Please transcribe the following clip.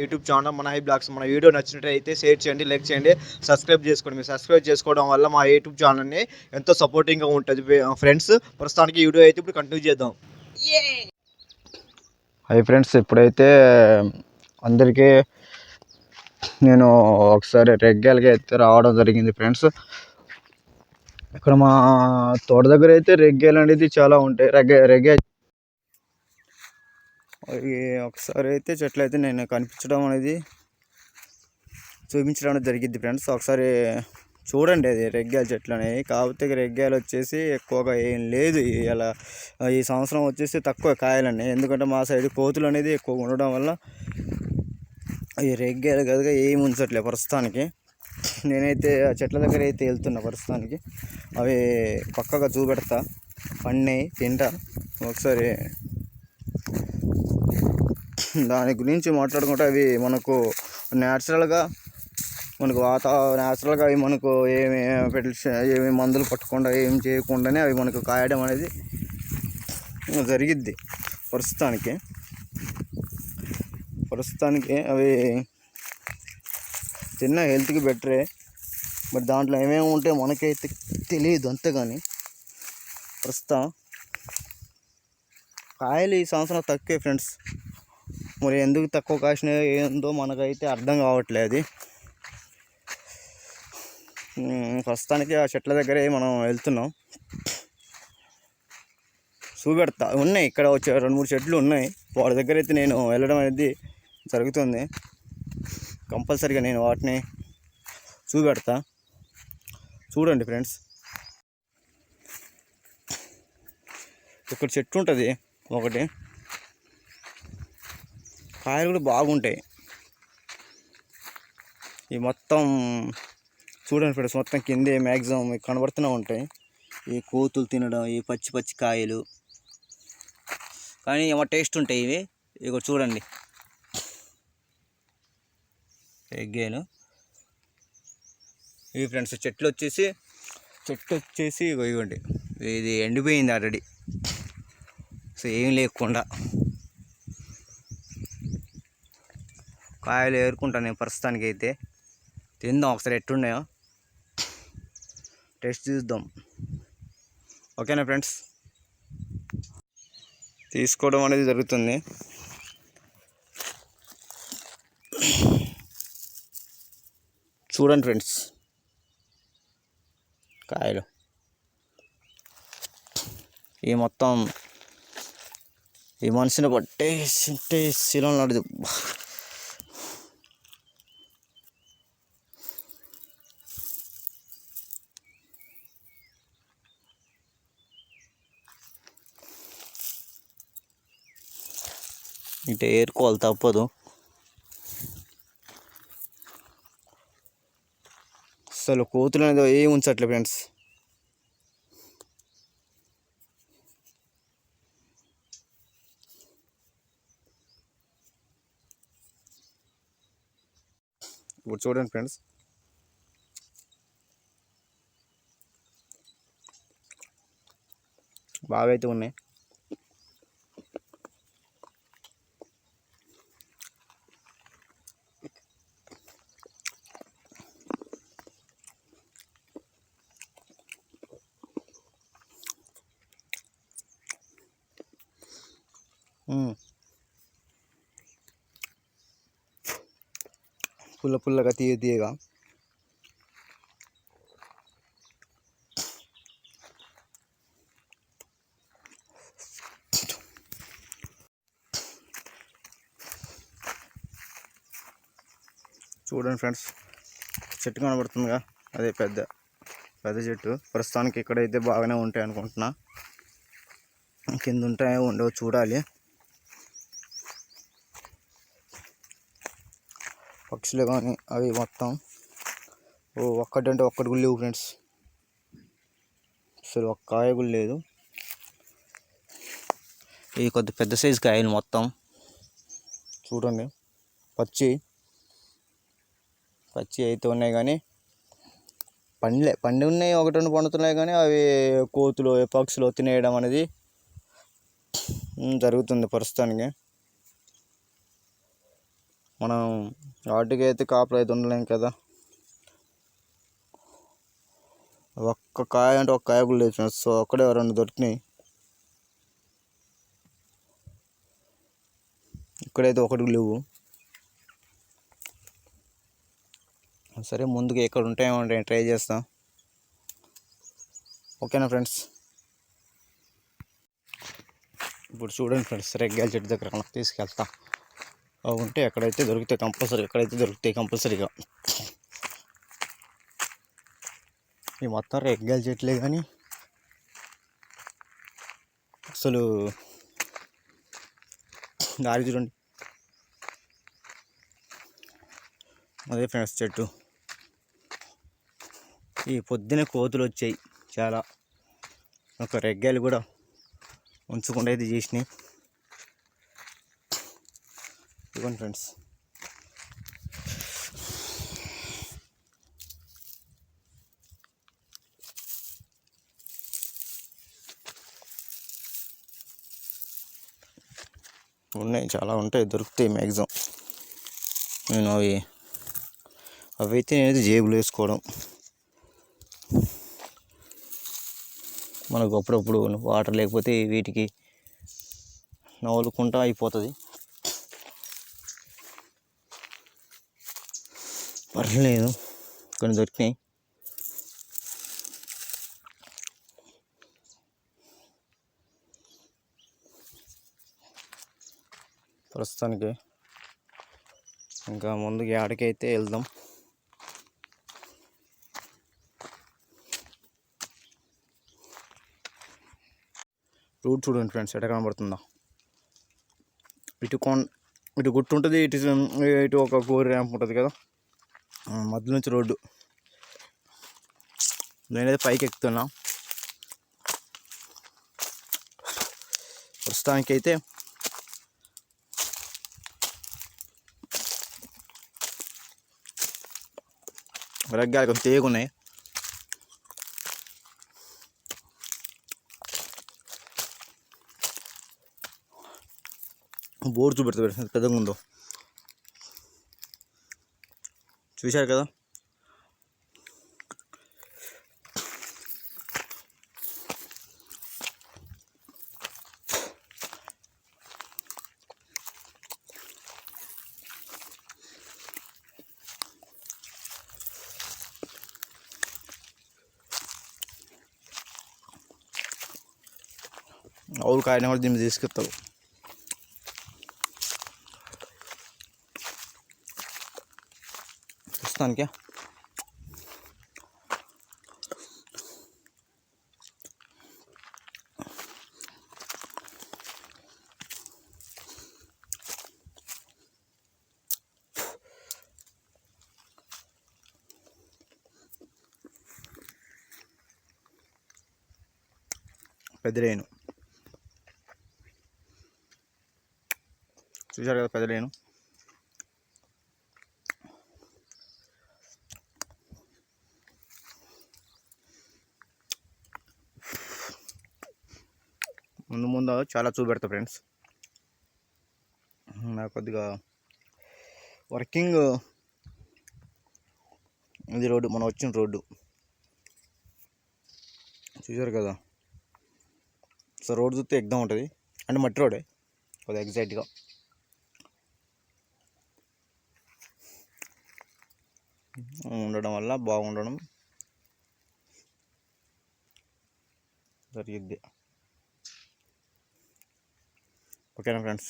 YouTube channel మన hi vlogs మన video నచ్చినట్టయితే షేర్ చేయండి లైక్ చేయండి సబ్స్క్రైబ్ చేసుకోండి. మీరు సబ్స్క్రైబ్ చేసుకోవడం వల్ల మా యూట్యూబ్ ఛానల్ని ఎంతో సపోర్టింగ్గా ఉంటుంది. ఫ్రెండ్స్ ప్రస్తుతానికి ఈ వీడియో అయితే ఇప్పుడు కంటిన్యూ చేద్దాం. హై ఫ్రెండ్స్ ఇప్పుడైతే అందరికీ నేను ఒకసారి రెగ్గాలకి అయితే రావడం జరిగింది ఫ్రెండ్స్ ఇక్కడ మా తోట దగ్గర అయితే రెగ్గాలు అనేది చాలా ఉంటాయి. రెగ్గ రెగ్గా ఒకసారి అయితే చెట్లు అయితే నేను కనిపించడం అనేది చూపించడం అనేది జరిగింది ఫ్రెండ్స్. ఒకసారి చూడండి అది రెగ్గాల చెట్లు అనేవి. కాకపోతే రెగ్గాయలు వచ్చేసి ఎక్కువగా ఏం లేదు. ఇలా ఈ సంవత్సరం వచ్చేసి తక్కువ కాయాలండి ఎందుకంటే మా సైడ్ కోతులు అనేది ఎక్కువ ఉండడం వల్ల ఈ రెగ్గాయలు కనుక ఏమి ఉంచట్లే ప్రస్తుతానికి. నేనైతే ఆ చెట్ల దగ్గర అయితే వెళ్తున్నా ప్రస్తుతానికి. అవి పక్కగా చూపెడతా. పండినాయి తింటా. ఒకసారి దాని గురించి మాట్లాడుకుంటే అవి మనకు న్యాచురల్గా మనకు వాతావరణ న్యాచురల్గా అవి మనకు ఏమి పెట్టి ఏమి మందులు పట్టకుండా ఏం చేయకుండానే అవి మనకు కాయడం అనేది జరిగిద్ది. ప్రస్తుతానికి ప్రస్తుతానికి అవి తిన్న హెల్త్కి బెటరే. మరి దాంట్లో ఏమేమి ఉంటే మనకైతే తెలియదు అంతేగాని. ప్రస్తుతం కాయలు ఈ సంవత్సరం తక్కువే ఫ్రెండ్స్. మరి ఎందుకు తక్కువ కాసిన ఏందో మనకైతే అర్థం కావట్లేదు. ప్రస్తుతానికి ఆ చెట్ల దగ్గరే మనం వెళ్తున్నాం. చూపెడతా ఉన్నాయి. ఇక్కడ వచ్చే రెండు మూడు చెట్లు ఉన్నాయి. వాటి దగ్గర అయితే నేను వెళ్ళడం అనేది జరుగుతుంది. కంపల్సరీగా నేను వాటిని చూపెడతా. చూడండి ఫ్రెండ్స్. ఇక్కడ చెట్టు ఉంటుంది ఒకటి. కాయలు కూడా బాగుంటాయి. ఈ మొత్తం చూడండి ఫ్రెండ్స్ మొత్తం కిందే మ్యాక్సిమం కనబడుతూనే ఉంటాయి. ఈ కోతులు తినడం ఈ పచ్చి పచ్చి కాయలు. కానీ ఏమో టేస్ట్ ఉంటాయి ఇవి. ఇక చూడండి. ఎగ్గాను. ఇవి ఫ్రెండ్స్ చెట్లు వచ్చేసి చెట్టు వచ్చేసి ఇవ్వండి ఇది ఎండిపోయింది ఆల్రెడీ సో ఏం లేకుండా. కాయలు ఏరుకుంటాను నేను ప్రస్తుతానికి అయితే తిందాం ఒకసారి ఎట్టున్నాయో టేస్ట్ చూద్దాం. ఓకేనా ఫ్రెండ్స్? తీసుకోవడం అనేది జరుగుతుంది. చూడండి ఫ్రెండ్స్. కాయలు. ఈ మొత్తం ఈ మనిషిని పట్టేసింటే శిలం నడుదు ఇటు ఏరుకోవాలి తప్పదు. అసలు కోతులు అనేది ఏం ఉంచట్లే ఫ్రెండ్స్. ఇప్పుడు చూడండి ఫ్రెండ్స్. బాగా అయితే ఉన్నాయి. పుల్ల పుల్లగా తీయ తీయగా. చూడండి ఫ్రెండ్స్ చెట్టు కనబడుతుందిగా. అదే పెద్ద పెద్ద చెట్టు. ప్రస్తుతానికి ఇక్కడైతే బాగానే ఉంటాయి అనుకుంటున్నా. కింద ఉంటాయో ఉండవో చూడాలి. పక్షులు కానీ అవి మొత్తం ఓ ఒక్కటంటే ఒక్కటి కూడా లేవు ఫ్రెండ్స్. అసలు ఒక్క కాయ కూడా లేదు. ఇది కొద్ది పెద్ద సైజు కాయలు మొత్తం. చూడండి. పచ్చి. పచ్చి అయితే ఉన్నాయి కానీ పండ్లే పండి ఉన్నాయి ఒకటి రెండు పండుతున్నాయి కానీ అవి కోతులు పక్షులు తినేయడం అనేది జరుగుతుంది ప్రస్తుతానికి. మనం వాటికైతే అయితే కాపులు అయితే ఉండలేం కదా. ఒక్క కాయ అంటే ఒక కాయ కూడా లేదు సో ఒక్కడే రెండు దొరికినాయి. ఇక్కడైతే ఒకటి లేవు. సరే ముందుకు ఎక్కడ ఉంటాయో ఉంటాయి ట్రై చేస్తాం. ఓకేనా ఫ్రెండ్స్? ఇప్పుడు చూడండి ఫ్రెండ్స్ రెగ్గాల చెట్టు దగ్గర తీసుకెళ్తాం తీసుకెళ్తా. ఉంటే ఎక్కడైతే దొరుకుతాయి కంపల్సరీ ఎక్కడైతే దొరుకుతాయి కంపల్సరీగా. ఈ మొత్తం రెగ్గాలు చెట్లే కానీ అసలు దారి చూడండి. అదే ఫ్రెండ్స్ చెట్టు. ఈ పొద్దున కోతులు వచ్చాయి చాలా. ఒక రెగ్గాయలు కూడా ఉంచకుండా అయితే చేసినాయి. ఇవ్వండి ఫ్రెండ్స్. ఉన్నాయి చాలా ఉంటాయి దొరుకుతాయి మ్యాక్సిమం నేను అవి అవి అయితే నేనైతే జేబులో వేసుకోవడం. మనకు అప్పుడప్పుడు వాటర్ లేకపోతే వీటికి నవ్వులుకుంటా అయిపోతుంది. పర్లేదు. కొన్ని దొరికినాయి. ప్రస్తుతానికి ఇంకా ముందుకు ఆడికైతే వెళ్దాం. రూట్ చూడండి ఫ్రెండ్స్ ఎట కనబడుతుందా. ఇటు కొన్ ఇటు గుట్టు ఉంటుంది ఇటు ఇటు ఒక గోరి ర్యాంప్ ఉంటుంది కదా. మధ్య నుంచి రోడ్డు. నేనైతే పైకి ఎక్కుతున్నా. ప్రస్తుతానికి అయితే రగ్గాలు కొంచెం తేగున్నాయి. బోర్డు చూపెడతా ఎంత పెద్దగా ఉందో. చూశారు కదా? ఆవులు కాయని కూడా దీన్ని తీసుకెళ్తారు. ప్రస్తుతానికి పెద్దలేను చూశారు కదా పెద్దలేను చాలా చూపెడతా ఫ్రెండ్స్. నాకు కొద్దిగా వర్కింగ్ ఇది రోడ్డు మనం వచ్చిన రోడ్డు. చూసారు కదా? సో రోడ్ చూస్తే ఎగ్దాం ఉంటుంది. అంటే మట్టి రోడే కొద్దిగా ఎగ్జాక్ట్గా. ఉండడం వల్ల బాగుండడం జరిగిద్ది. ఓకేనా ఫ్రెండ్స్?